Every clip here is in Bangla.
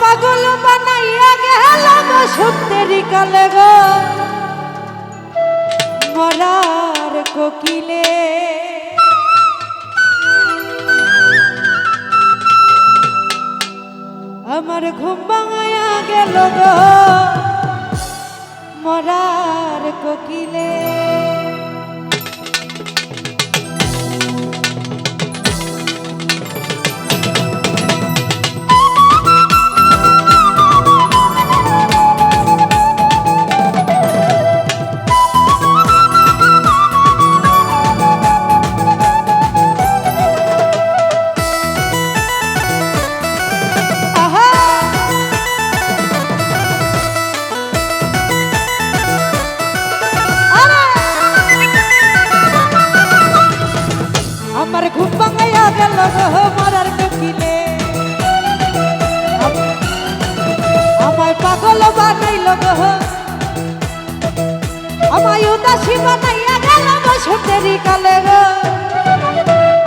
পাগল বানাইয়া গেল গো সত্যেরই কালে গো। মরার কোকিলে। আমার ঘুম ভাঙাইয়া গেল গো। মরার কোকিলে। উদাসী বানাইয়া গেল বসন্তেরই কালে গো।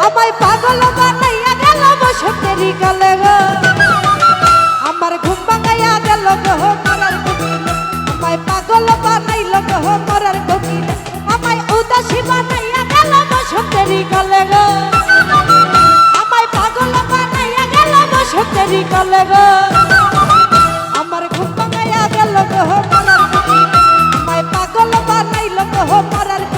আমায় পাগল বানাইয়া গেল বসন্তেরই কালে গো। আমার ঘুম ভাঙাইয়া গেল গো মরার কোকিলে আমায় পাগল বানাইল গো মরার কোকিলে আমায় উদাসী বানাইয়া গেল বসন্তেরই কালে গো। আমায় পাগল বানাইয়া গো। বানাইল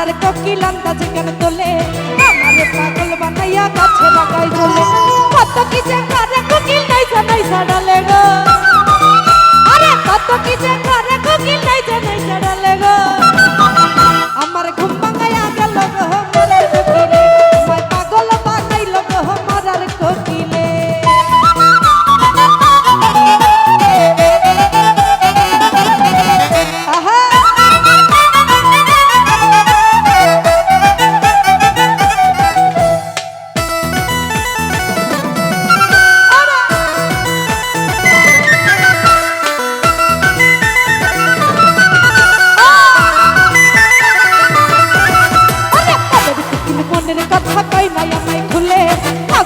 মরার কোকিল আন্দাজ কেন তোলে? আমারে পাগল বানাইয়া গাছে লাগাই ঝোলে কত কি যে করে কোকিল নাই জানাই ছাড়ালে গো। আরে কত কি যে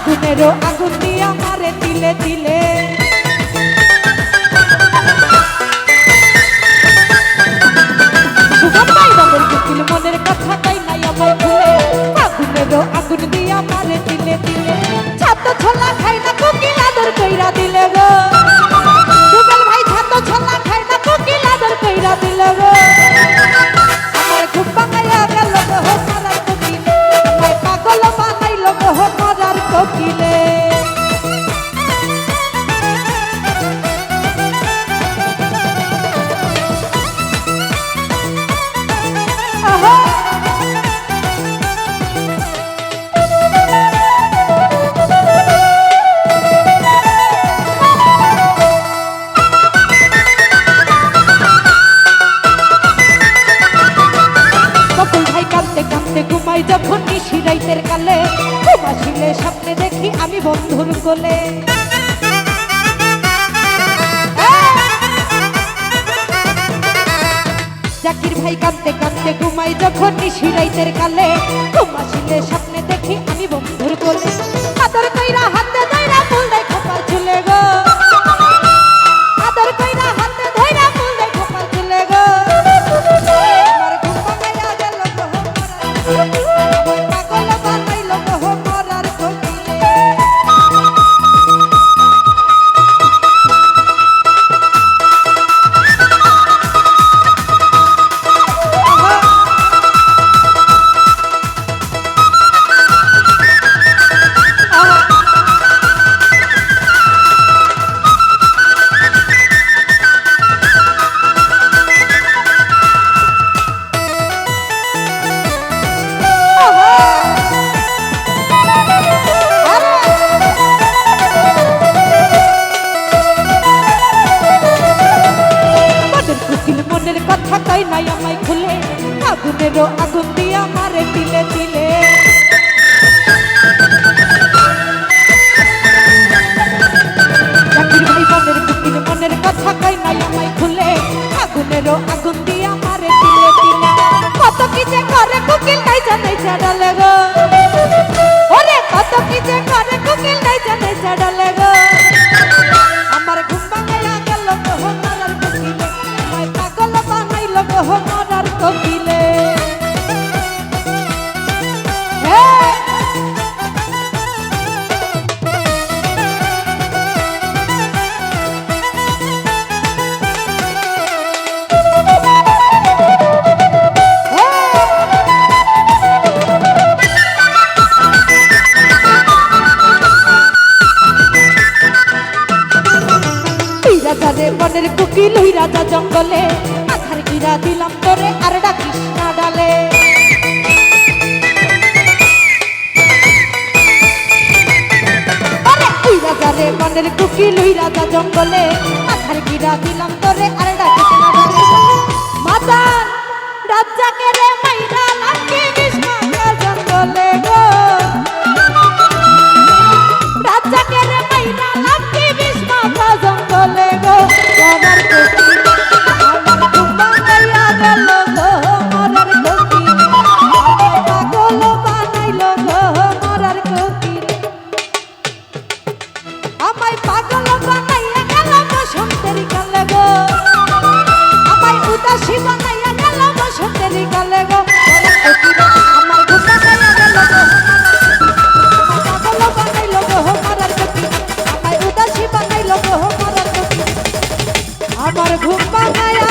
আগুনেরও আগুন দিয়া মারে দিলে দিলে ঘুমাই যখন নিশি রাইতের কালে ঘুমাসিলে স্বপ্নে দেখি আমি বন্ধুর কোলে। জাকির ভাই কাঁদতে কাঁদতে ঘুমাই যখন নিশি রাইতের কালে ঘুমাসিলে স্বপ্নে দেখি আমি বন্ধুর কোলে। আদর কইরা নাই নাই আমায় খুলে। আগুনেরও আগুন দিয়া মারে তিলে তিলে দেহ মারার কপিলে মনের কুকিল হইরাজা জঙ্গলে আশার গিরা দিলাম তোরে, আর ডাকিস না ডালে। আরে উইরা যা রে, বনের কুকি লুইরা যা জঙ্গলে। আশার গিরা দিলাম তোরে 放开呀。